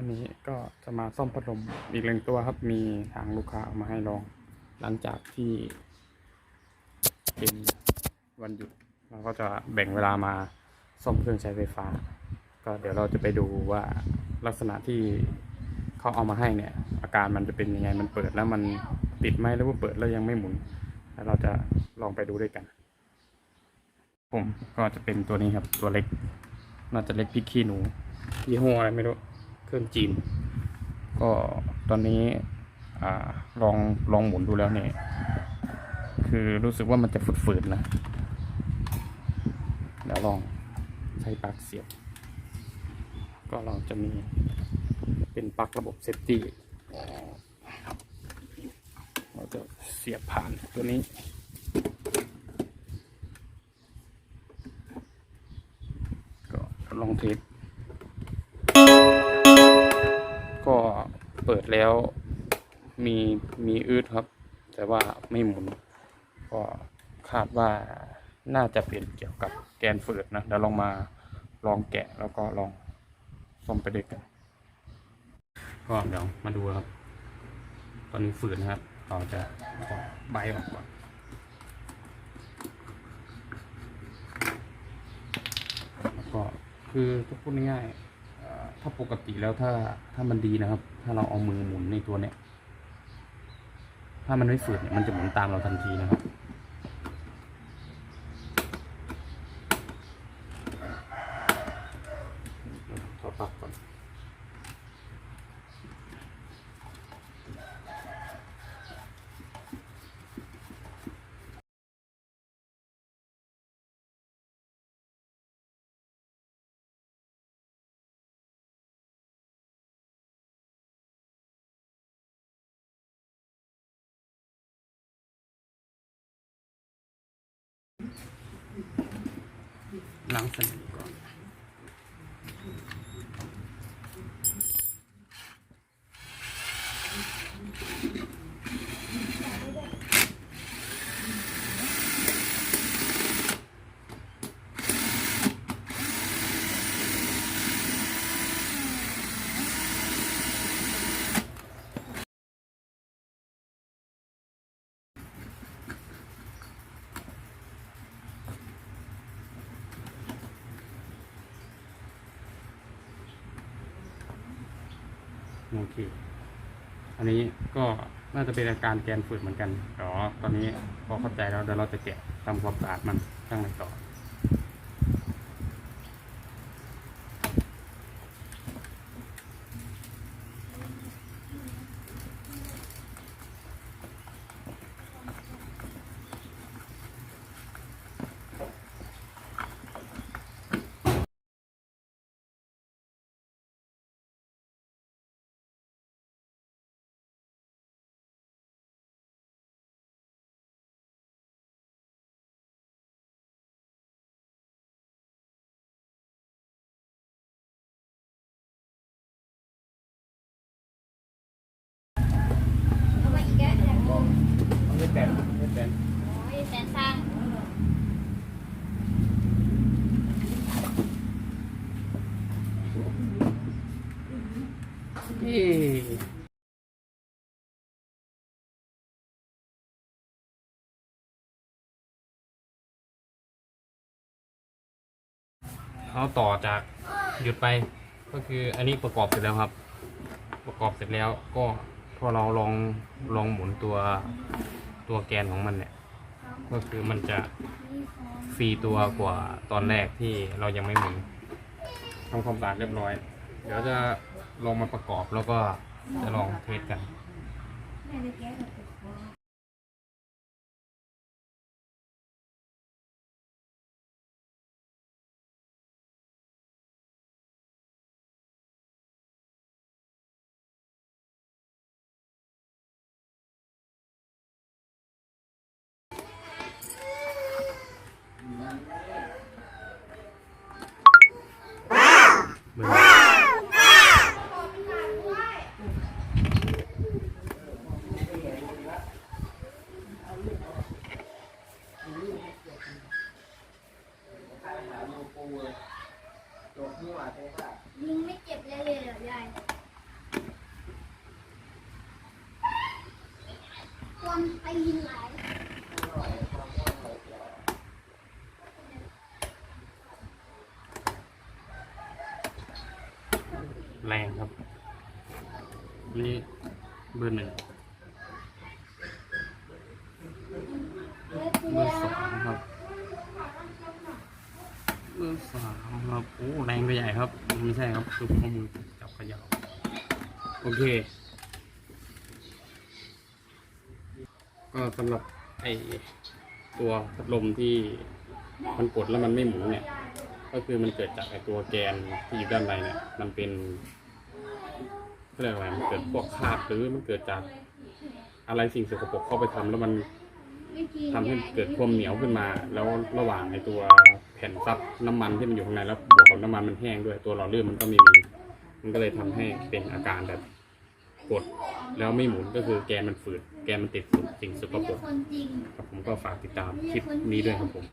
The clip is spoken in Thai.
วันนี้ก็จะมาซ่อมพัดลมอีกหนึ่งตัวครับ มีทางลูกค้าเอามาให้ลอง หลังจากที่เป็นวันหยุดเราก็จะแบ่งเวลามาซ่อมเครื่องใช้ไฟฟ้า ก็เดี๋ยวเราจะไปดูว่าลักษณะที่เขาเอามาให้เนี่ย อาการมันจะเป็นยังไงมันเปิดแล้วมันติดไหมหรือว่าเปิดแล้วยังไม่หมุนแล้วเราจะลองไปดูด้วยกัน ผมก็จะเป็นตัวนี้ครับตัวเล็ก น่าจะเล็กพริกขี้หนูยี่ห้ออะไรไม่รู้ เครื่องจีน ก็ตอนนี้อลองลองหมุนดูแล้วเนี่ย คือรู้สึกว่ามันจะฝืดๆนะเดี๋ยวลองใช้ปลั๊กเสียบ ก็เราจะมีเป็นปลั๊กระบบเซฟตี้เราจะเสียบผ่านตัวนี้ก็ลองเทส เปิดแล้วมีมีอืดครับ แต่ว่าไม่หมุน ก็คาดว่าน่าจะเป็นเกี่ยวกับแกนฝืดนะเดี๋ยวลองมาลองแกะแล้วก็ลองซ่อมไปด้วยกันก็เดี๋ยวมาดูครับ ตอนนี้ฝืดนะครับเราจะถอดใบออกก่อนแล้วก็คือถ้าพูดง่าย ถ้าปกติแล้วถ้าถ้ามันดีนะครับ ถ้าเราเอามือหมุนในตัวเนี้ยถ้ามันไม่ฝืดเนี่ยมันจะหมุนตามเราทันทีนะครับขอปรับก่อน ล้างสนิมก่อน โอเค อันนี้ก็น่าจะเป็นอาการแกนฝืดเหมือนกันเดี๋ยวตอนนี้พอเข้าใจแล้วเดี๋ยวเราจะแกะทำความสะอาดมันข้างในต่อ เอามาอีกแกะแหลมกุ้ง ไม่แตนไม่แตน โอ้ยแสนสร้าง เอ๊ะเขาต่อจากหยุดไปก็คืออันนี้ประกอบเสร็จแล้วครับ ประกอบเสร็จแล้วก็พอเราลองลองหมุนตัวตัวแกนของมันเนี่ย ก็คือมันจะฟรีตัวกว่าตอนแรกที่เรายังไม่หมุนทำความสะอาดเรียบร้อย เดี๋ยวจะลองมาประกอบแล้วก็จะลองเทสกัน แม่ในแกะ ยินหลายแรงครับ นี่เบอร์หนึ่งเบอร์สองครับ เบอร์สามครับ โอ้ แรงไปใหญ่ครับ ไม่ใช่ครับคือผมเอมือจับขย่าโอเค ก็สำหรับไอตัวพัดลมที่มันกดแล้วมันไม่หมุนเนี่ย ก็คือมันเกิดจากไอตัวแกนที่อยู่ด้านในเนี่ย มันเป็นเขาเรียกอะไรมันเกิดพวกคราบหรือมันเกิดจากอะไรสิ่งสกปรกเข้าไปทำแล้วมันทำให้เกิดความเหนียวขึ้นมา แล้วระหว่างในตัวแผ่นซับน้ำมันที่มันอยู่ข้างในแล้วบวกกับน้ำมันมันแห้งด้วยตัวหล่อลื่นมันก็ไม่มี มันก็เลยทำให้เป็นอาการแบบ กดแล้วไม่หมุนก็คือแกนมันฝืดแกนมันติดสิ่งสกปรกคนจริงครับผมก็ฝากติดตามคลิปนี้ด้วยครับผม